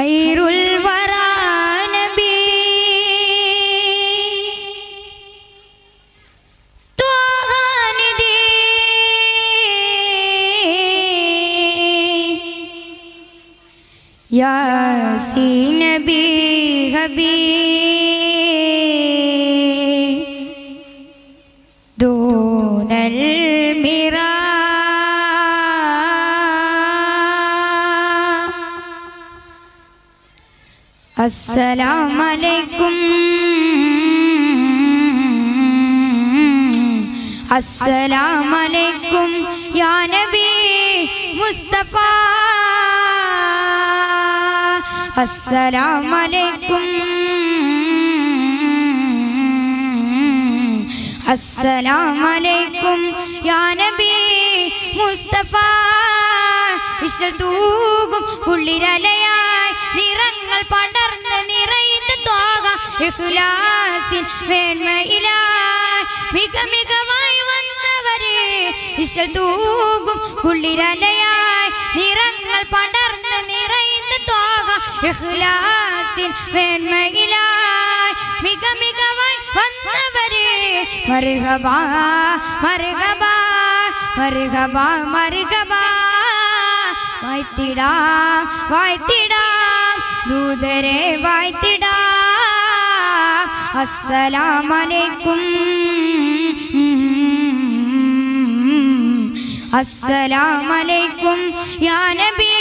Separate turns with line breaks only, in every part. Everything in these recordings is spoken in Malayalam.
ഖൈറുൽ വരാനബി യാസി നബി ഹബീ. ദൂനൽ അസ്സലാമലൈക്കും. അസ്സലാമലൈക്കും യാ നബി മുസ്തഫ. അസ്സലാമലൈക്കും. അസ്സലാമലൈക്കും യാ നബി മുസ്തഫ. വിശ്വ ഉള്ളിരലയാ നിറങ്ങൾ പടർന്ന് നിറയുന്ന തോക ഇഖ്ലാസിൻ വേണ്മയില മിക മികവായി വന്നവരെ ഇശൽ തൂകും നിറങ്ങൾ പടർന്ന് നിറയുന്ന തോക ഇഖ്ലാസിൻ വേണ്മയില മിക മികവായി വന്നവരെ മറുകബാ മറുകബാ മറുകബാ മറുകബാ വായ്ത്തിടാം വായ്ത്തിടാം. ദൂതരെ വായ്ത്തിടാ. അസ്സലാമലൈക്കും. അസ്സലാമലൈക്കും യാ നബി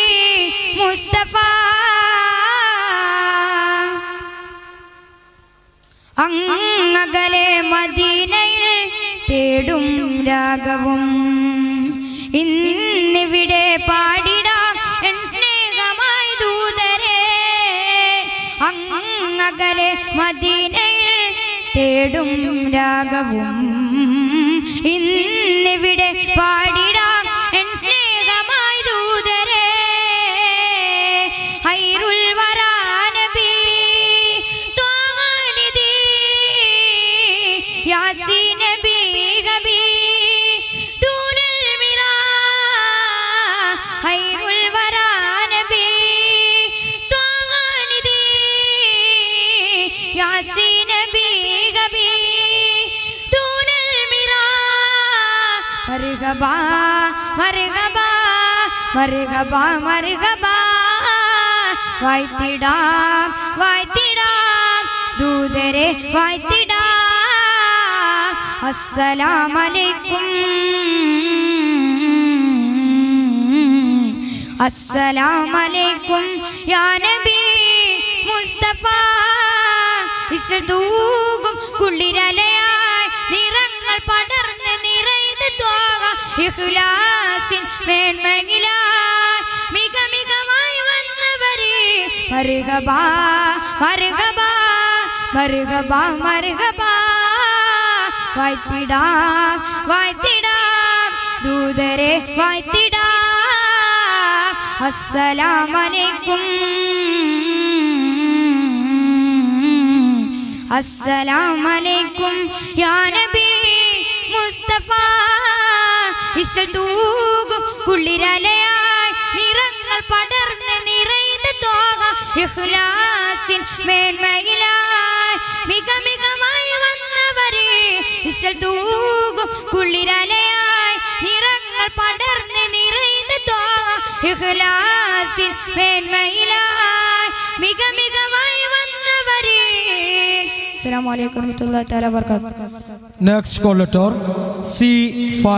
മുസ്തഫ. അങ്ങകലെ മദീനയിൽ തേടും രാഗവും. ഇന്നിവിടെ പാടിടാം തേടും രാഗവും. ഇന്നിവിടെ പാടിടാം എൻ സ്നേഹമായി ദൂതരേ. ഹൈറുൽ വരാനബി യാസി നബി ഗബി മർഹബാ മരുകബാ മരുകബാ മരുകബാ വായ്ത്തിടാം വായ്ത്തിടാം ദൂതരെ വായ്ത്തിടാം. അസ്സലാമലൈക്കും. അസ്സലാമലൈക്കും. യാ നബി മുസ്തഫ ഇശൽ തൂകും ഇഖ്ലാസിൻ മേന്മയിലായി മിക മികമായി വന്നവരെ മരുകബാ മരുകബാ മരുകബാ മരുകബാ വായ്ത്തിടാം വായ്ത്തിടാം ദൂതരെ വായ്ത്തിടാം. അസ്സലാമലൈക്കും അസ്സലാമലൈക്കും യാ നബി മുസ്തഫ. ഇശൽ തൂകും നിറങ്ങൾ പടർന്ന് നിറയുന്ന തോക. ഇഖ്ലാസിൻ മേന്മയിലായി മിക മികമായി വന്നവരെ ഇശൽ തൂകും നിറങ്ങൾ പടർന്ന് നിറയുന്ന തോക. ഇഖ്ലാസിൻ മേന്മയിലായി മിക മികമായി വന്നവരെ. അസ്സലാമു അലൈക്കും വറഹ്മത്തുള്ളാഹി തആല വബറകാതുഹു.
Next call letter C5.